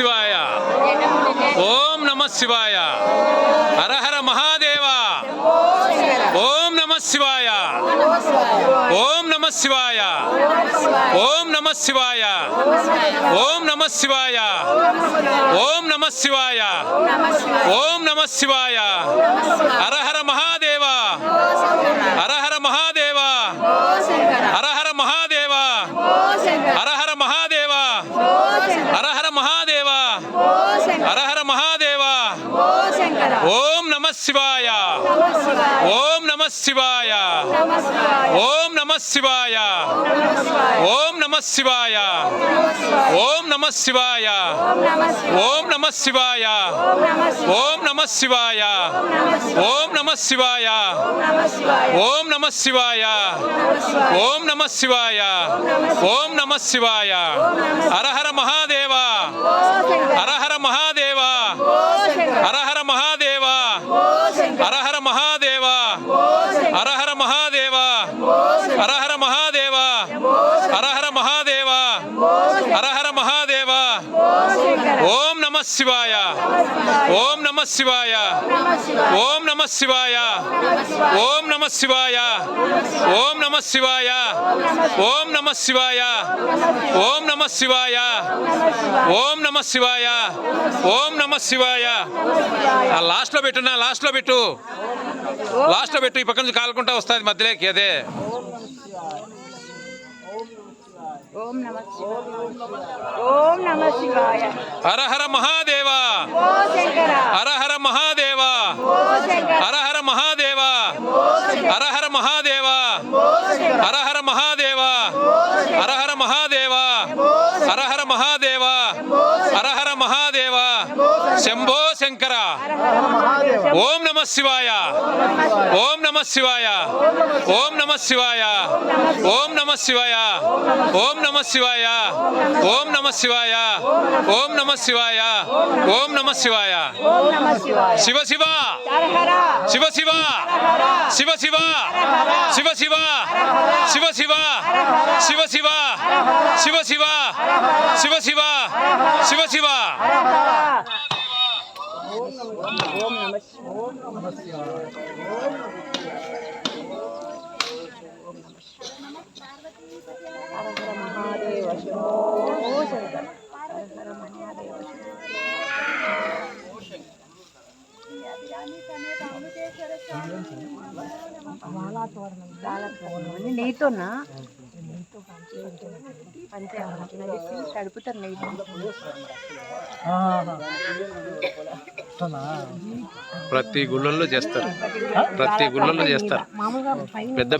శివాయ. ఓం నమ శివాయ. హరహర మహాదేవ. ఓం నమ శివాయ. ఓం నమ శివాయ. ఓం నమ శివాయ. ఓం నమ శివాయ. ఓం నమ శివాయ. ఓం నమ శివాయ. హరహర హర మహాదేవ హర హర మహాదేవ హర హర మహాదేవ హర హర మహాదేవ హర హర మహాదేవ హర హర మహాదేవ ఓం నమ శివాయ ఓం నమ శివాయ ఓం నమ శివాయ ఓం నమ శివాయ ఓం నమ శివాయ ఓం నమ శివాయ ఓం నమ శివాయ ఓం నమ శివాయ ఓం నమ శివాయ ఓం నమ శివాయ ఓం నమ శివాయ హర హర మహాదేవ హర హర మహాదేవ హర హర మహాదేవ హర హర మహాదేవ హర హర మహాదేవ హర హర హరహర మహాదేవ. హరహర మహాదేవ. ఓం నమ శివాయ. ఓం నమ శివాయ. ఓం నమ శివాయ. ఓం నమ శివాయ. ఓం నమ శివాయ. ఓం నమ శివాయ. ఓం నమ శివాయ. ఓం నమ శివాయ. ఓం నమ శివాయ. లాస్ట్లో పెట్టు నా లాస్ట్లో పెట్టు. లాస్ట్లో పెట్టు ఈ పక్క నుంచి కాలుకుంటా వస్తుంది మధ్యలోకి అదే. ఓం నమ ఓం నమ శివాయ. హర హర మహాదేవ. హర హర మహాదేవ. హర హర మహాదేవ. హర హర మహాదేవ. హర హర మహాదేవ. హర హర మహాదేవ. హర హర మహాదేవ హర హర మహాదేవ శంభో శంకర. ఓం నమ శివాయ. ఓం నమ శివాయ. ఓం నమ శివాయ. ఓం నమ శివాయ. ఓం నమ శివాయ. ఓం నమ శివాయ. ఓం నమ శివాయ. ఓం నమ శివాయ. శివ నమ శివ శివ. శివ శివ. శివ శివ. శివ శివ. శివ శివ. శివ శివ. శివ శివ. శివ శివ. శివ శివ. ఓం నమ ఓం నమ హర మహాదేవ శివో శంకర హర మహాదేవ శివో నీతోనా అంతే తడుపుతారు ప్రతి గుళ్ళల్లో చేస్తారు. ప్రతి గుళ్ళల్లో చేస్తారు. మామూలుగా పైన పెద్ద